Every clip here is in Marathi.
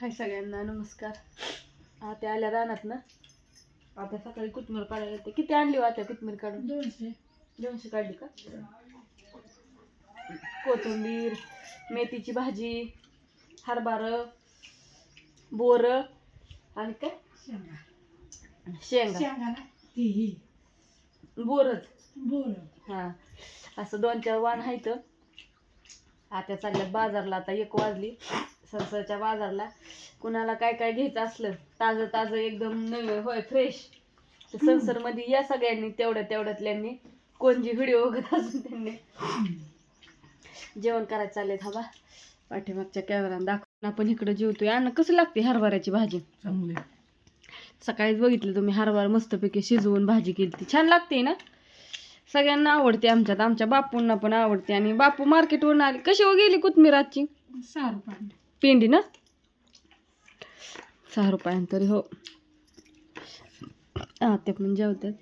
हाय सगळ्यांना नमस्कार. आता आल्या रानात ना? आता सकाळी कोथमीर काढायला येते किती आणली हो आता कोथमीर काढून? दोनशे. दोनशे काढली का? कोथिंबीर मेथीची भाजी हरभार बोर आणि काय? शेंगा. शेंगा. शेंगा ना? ती ही बोरच. बोर. हा. असं दोन चार वाण आहेत. आता चालल्यात बाजारला आता एक वाजली. सरसरच्या बाजारला कुणाला काय काय घ्यायचं असलं ताजं ताजं एकदम नवीन होय फ्रेश तर सरसरमध्ये या सगळ्यांनी तेवढ्या तेवढ्यातल्यांनी कोण जी व्हिडिओ बघत असून त्यांनी. जेवण करायचं चाललंय थांबा. पाठीमागच्या कॅमेराने दाखवून आपण इकडं जेवतोय. आणि कसं लागते हरभऱ्याची भाजी? चांगले. सकाळीच बघितलं तुम्ही हरभरा मस्तपैकी शिजवून भाजी केली ती. छान लागते ना? सगळ्यांना आवडते आमच्यात. आमच्या बापूंना पण आवडते. आणि बापू मार्केटवरून आले. कशी हो गेली कोथमीर आजची? पेंडी ना? सहा रुपयां तरी हो. हा ते पण जेवतात.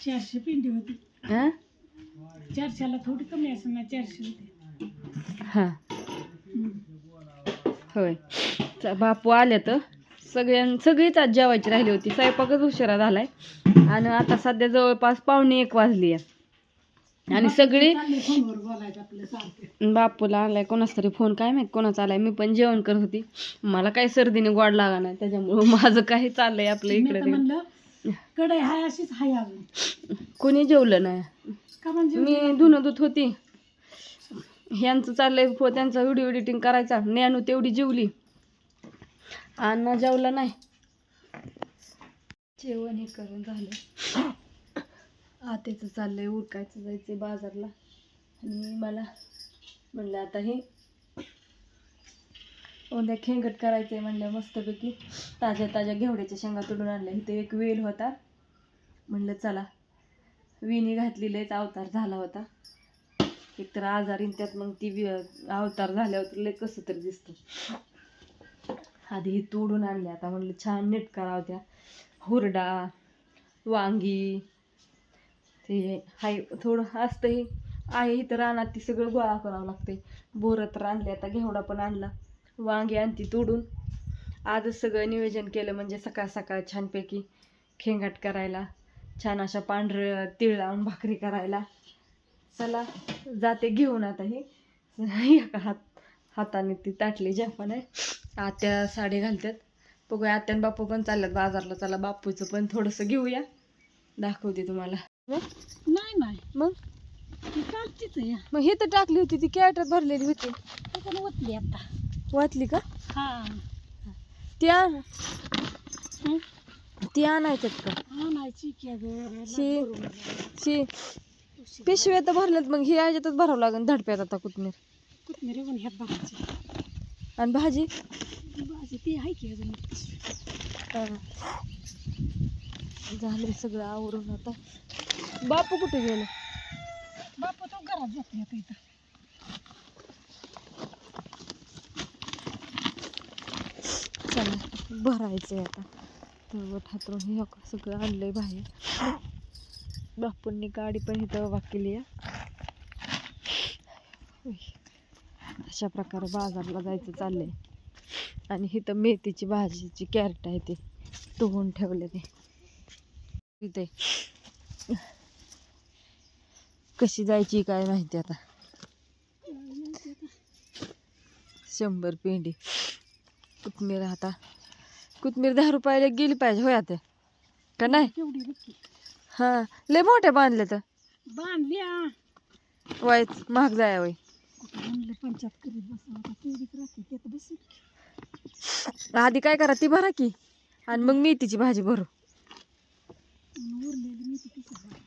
चारशे पिंडी होती. हा? चारशेला थोडी कमी असेल ना चारशे होते. हा. होय. बापू आले तर सगळ्यां सगळीच आज जेवायची राहिली होती. स्वयंपाकच उशिरा झालाय. आणि आता सध्या जवळपास पावणे एक वाजली आहे. आणि सगळी बापूला आलाय कोणाचा तरी फोन काय माहीत कोणाचा आलाय मी पण जेवण करत होती. मला काही सर्दीने गोड लागा नाही त्याच्यामुळं माझं काही चाललंय आपलं इकडे कडे हाय अशीच हाय अजून. कोणी जेवलं नाही? का म्हणजे मी धुणं धुत होती. ह्यांचं चाललंय फो त्यांचा व्हिडिओ एडिटिंग करायचा. ज्ञानू तेवढी जेवली. अण्णा जेवला नाही. जेवण हे करून झालं. आतेचं चाललंय उरकायचं जायचं बाजारला. आणि मला म्हणलं आता हे उद्या खेंगट करायचंय म्हणलं मस्तपैकी. ताज्या ताज्या घेवड्याच्या शेंगा तुडून आणल्या. इथे एक वेल होता. म्हणलं चला. विणी घातलेलेच अवतार झाला होता. एकतर आजारी त्यात मग ती वि- अवतार झाल्यावर लय कसं तरी दिसतं. आधी हे तोडून आणली आता म्हणलं छान नीट करावं त्या हुरडा वांगी ते हाय थोडं असतं हे आहे इथं रानात ती सगळं गोळा करावं लागते बोरं तर आणले आता घेवडा पण आणला. वांगी आणती तोडून. आजच सगळं नियोजन केलं म्हणजे सकाळ सकाळ छानपैकी खेंगाट करायला छान अशा पांढरं तीळ लावून भाकरी करायला. चला जाते घेऊन आता हे. एका हात हाताने ती ताटली पण आहे आत्या साडी घालतात बघूया आत्या आणि बापू पण चालल्यात बाजारला. चला बापूचं पण थोडंसं घेऊया. दाखवते तुम्हाला. नाही नाही. मग? ती कालचीच आहे मग हे तर टाकली होती ती कॅरेटात भरलेली होती. ती पण ओतली आता. वाचली का? हा. त्या हं? ती आणायच्यात का? आणायची की अगं शी. बरोबर. शी. पिशव्या तर भरल्यात मग हे याच्यातच भरावं लागेल धडप्यात आता कुठनीर कोथमिरी पण ह्यात भरायची आणि भाजी? भाजी ती आहे की अजून? झालं सगळं आवरून आता. बापू कुठे गेलं? बापू तो घरात जातो आता इथं. चला भरायचंय आता. तर ठाकरून हे सगळं आणलंय बाहेर. बापूंनी गाडी पण इथं उभा केली आहे. अशा प्रकारे बाजारला जायचं चाललंय. आणि इथं मेथीची भाजीची कॅरेट आहे ते धुवून ठेवले ते इथे. कशी जायची काय माहिती आता? शंभर पेंडी. कोथमीर आता. कोथमीर दहा रुपयाला गेली पाहिजे होय आता. का नाही? हां. लय मोठ्या बांधले तर. बांधल्या. वाईच महाग जाय वय. आधी काय करा ती भरा की. आणि मग मेथीची भाजी भरू उरलेली मी ती पिशवी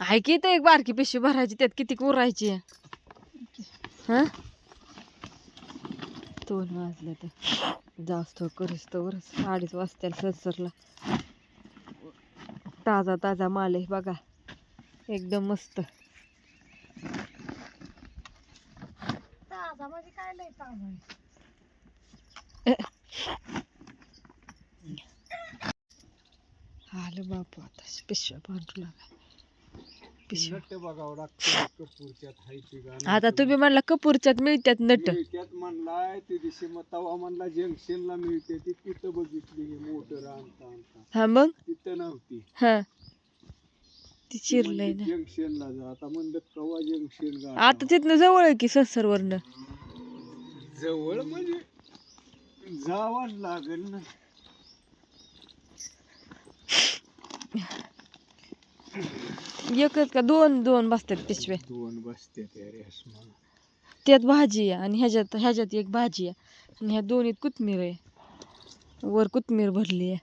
आहे की तर एक बारकी पिशवी भरायची त्यात किती उरायची हां? दोन वाजले तर जास्त करीस तर अडीच वाजत्याला सरसरला ताजा ताजा माल आहे बघा. एकदम मस्त. ताजा म्हणजे काय लय ताजा आहे? आलं बापू आता पिशव्या बांधू लागा नट बघावं लागतं कपूरच्यात हाय ती गाणं. आता तुम्ही म्हणला कपूरच्यात मिळतात नट. मिळत्यात म्हणलाय ते दिवशी मग तवा म्हणला जंक्शनला मिळते ती तिथं बघितली मोटर आणता आणता. हा मग? तिथं नव्हती. हा. ती चिरलंय ना. जंक्शनला जा आता म्हणलं कवा जंक्शन आता तिथनं जवळ आहे की ससरवरनं? जवळ म्हणजे जावाच लागेल ना. एकच का दोन दोन बसतात पिशव्या. दोन बसते त्या रेशमा त्यात भाजी आहे आणि ह्याच्यात ह्याच्यात एक भाजी आहे. आणि ह्या दोन्हीत कोथमीर आहे. वर कोथमीर भरली आहे.